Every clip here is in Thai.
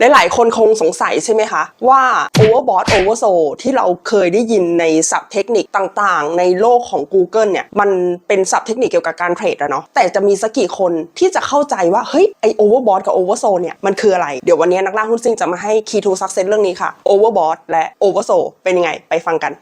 หลายๆคนคงสงสัยใช่ไหมคะ ว่า overbought oversold ที่เราเคยได้ยินในศัพท์เทคนิคต่างๆ ในโลกของ Google เนี่ย มันเป็นศัพท์เทคนิคเกี่ยวกับการเทรดอะเนาะแต่จะมีสักกี่คนที่จะเข้าใจว่า เฮ้ย ไอ overbought กับ oversold เนี่ย มันคืออะไร เดี๋ยววันนี้นักล่าหุ้นซิ่งจะมาให้ key to success เรื่องนี้ค่ะ overbought และ oversold เป็นยังไงไปฟังกัน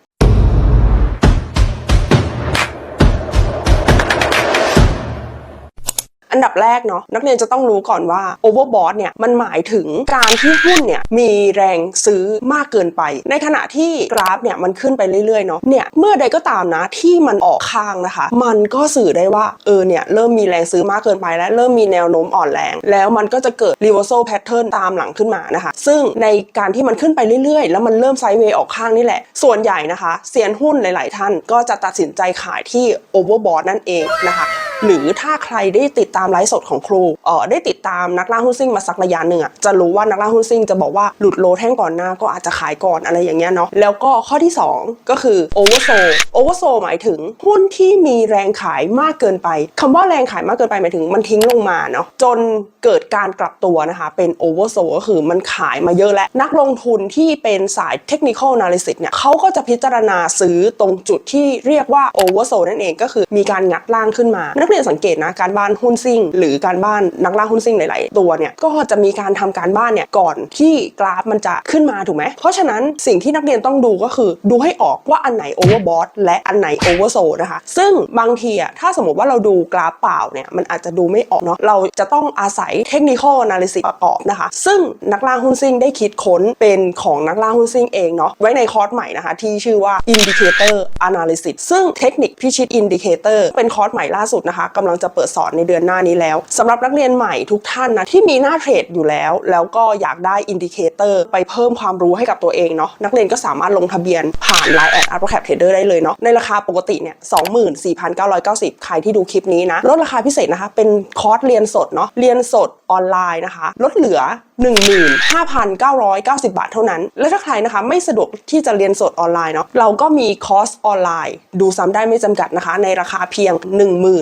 อันดับแรกเนาะนักเรียนจะต้องรู้ก่อนว่า overbought เนี่ยมันหมายถึงการที่หุ้นเนี่ยมีแรงซื้อมากเกินไป ในขณะที่กราฟเนี่ยมันขึ้นไปเรื่อยๆเนาะเนี่ยเมื่อใดก็ตามนะที่มันออกข้างนะคะ มันก็สื่อได้ว่าเออเนี่ยเริ่มมีแรงซื้อมากเกินไปและเริ่มมีแนวโน้มอ่อนแรง แล้วมันก็จะเกิด reversal pattern ตามหลังขึ้นมานะคะ ซึ่งในการที่มันขึ้นไปเรื่อยๆ แล้วมันเริ่มไซด์เวย์ออกข้างนี่แหละ ส่วนใหญ่นะคะเซียนหุ้นหลาย ๆ ท่านก็จะตัดสินใจขายที่ overbought นั่นเองนะคะ หรือถ้าใครได้ติดตามไลฟ์สดของครูเออได้ติดตามนักล่าหุ้นซิ่งมาสักระยะหนึ่งอะจะรู้ว่านักล่าหุ้นซิ่งจะบอกว่าหลุดโลแท่งก่อนหน้าก็อาจจะขายก่อนอะไรอย่างเงี้ยเนาะแล้วก็ข้อที่ 2 ก็คือ oversold oversold หมายถึงหุ้นที่มีแรงขายมากเกินไปคำว่าแรงขายมากเกินไปหมายถึงมันทิ้งลงมาเนาะจนเกิดการกลับตัวนะคะ เป็น oversold ก็คือมันขายมาเยอะแล้วนักลงทุนที่เป็นสาย technical analysis เนี่ยเขาก็จะพิจารณาซื้อตรงจุดที่เรียกว่า oversold นั่นเองก็คือมีการงัดล่างขึ้นมานักรียนสังเกตนะการบ้านหุ้นซิ่ง หรือการบ้านนักล่าหุ้นซิ่งหลาย ๆ ตัวเนี่ยก็จะมีการทำการบ้านเนี่ยก่อนที่กราฟมันจะขึ้นมาถูกไหมเพราะฉะนั้นสิ่งที่นักเรียนต้องดูก็คือดูให้ออกว่าอันไหน overbought และอันไหน oversold นะคะซึ่งบางทีอะถ้าสมมติว่าเราดูกราฟเปล่าเนี่ยมันอาจจะดูไม่ออกเนาะเราจะต้องอาศัย technical analysis ประกอบนะคะ ซึ่งนักล่าหุ้นซิ่งได้คิดค้นเป็นของนักล่าหุ้นซิ่งเองเนาะไว้ในคอร์สใหม่นะคะ ที่ชื่อว่า indicator analysis ซึ่งเทคนิคพิชิต indicator เป็นคอร์สใหม่ล่าสุดนะคะกำลังจะเปิดสอนในเดือนหน้านี้แล้วสำหรับนักเรียนใหม่ทุกท่านนะที่มีหน้าเทรดอยู่แล้ว แล้วก็อยากได้อินดิเคเตอร์ไปเพิ่มความรู้ให้กับตัวเองเนาะนักเรียนก็สามารถลงทะเบียนผ่าน Line แอดอัพแคปเทรดเดอร์ได้เลยเนาะในราคาปกติเนี่ยสองหมื่นสี่พันเก้าร้อยเก้าสิบใครที่ดูคลิปนี้นะลดราคาพิเศษนะคะเป็นคอร์สเรียนสดเนาะเรียนสดออนไลน์นะคะลดเหลือ15,990 บาทเท่านั้น และถ้าใครนะคะไม่สะดวกที่จะเรียนสดออนไลน์เนาะเราก็มีคอร์สออนไลน์ ดูซ้ำได้ไม่จำกัดนะคะ ในราคาเพียง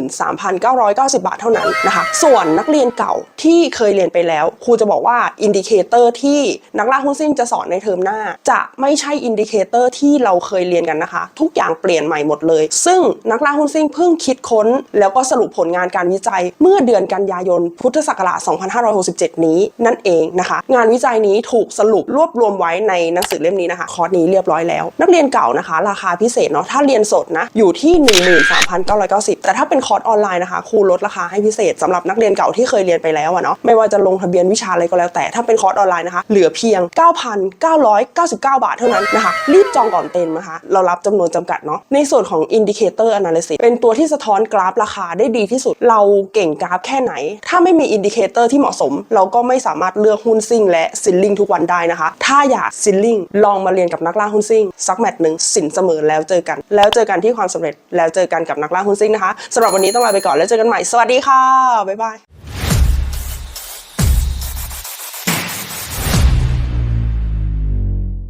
13,990 บาทเท่านั้นนะคะ ส่วนนักเรียนเก่าที่เคยเรียนไปแล้วครูจะบอกว่าอินดิเคเตอร์ที่นักล่าหุ้นซิ่งจะสอนในเทอมหน้า จะไม่ใช่อินดิเคเตอร์ที่เราเคยเรียนกันนะคะ ทุกอย่างเปลี่ยนใหม่หมดเลย ซึ่งนักล่าหุ้นซิ่งเพิ่งคิดค้น แล้วก็สรุปผลงานการวิจัย เมื่อเดือนกันยายนพุทธศักราช 2567 นี้นั่นเองนะคะ งานวิจัยนี้ถูกสรุปรวบรวมไว้ในหนังสือเล่มนี้นะคะ คอร์สนี้เรียบร้อยแล้ว นักเรียนเก่านะคะ ราคาพิเศษเนาะถ้าเรียนสดนะอยู่ที่ 13,990 แต่ถ้าเป็นคอร์สออนไลน์นะคะครูลดราคาให้พิเศษสำหรับนักเรียนเก่าที่เคยเรียนไปแล้วอะเนาะไม่ว่าจะลงทะเบียนวิชาอะไรก็แล้วแต่ถ้าเป็นคอร์สออนไลน์นะคะเหลือเพียง 9,999 บาทเท่านั้นนะคะรีบจองก่อนเต็มนะคะเรารับจำนวนจำกัดเนาะในส่วนของ Indicator Analysis เป็นตัวที่สะท้อนกราฟราคาได้ดีที่สุด เราเก่งกราฟแค่ไหน ถ้าไม่มี Indicator ที่เหมาะสม เราก็ไม่สามารถเลือกหุ้นซิ่งและซิลลิงทุกวันได้นะคะ ถ้าอยากซิลลิงลองมาเรียนกับนักล่าหุ้นซิ่งสักแมตช์หนึ่งสินเสมอแล้วเจอกัน แล้วเจอกันที่ความสำเร็จแล้วเจอกันกับนักล่าหุ้นซิ่งนะคะสำหรับวันนี้ต้องลาไปก่อนแล้วเจอกันใหม่สวัสดีค่ะบ๊ายบาย